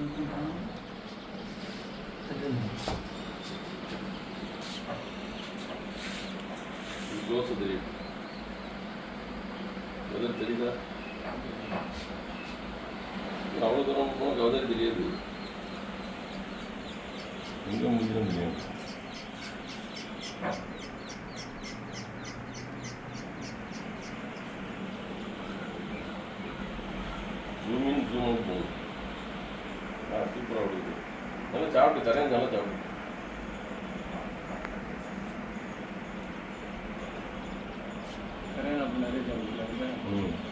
음. 누워서 드릴 여덟 드리다 나오로 들어오면 여덟 드려야 돼. 인간 문제는 뭐냐 줌인 சூப்பராக ஓடிக்குது நல்லா சாப்பிட்டு தரேன் நல்லா சாப்பிடு. நிறைய சாப்பிட்டு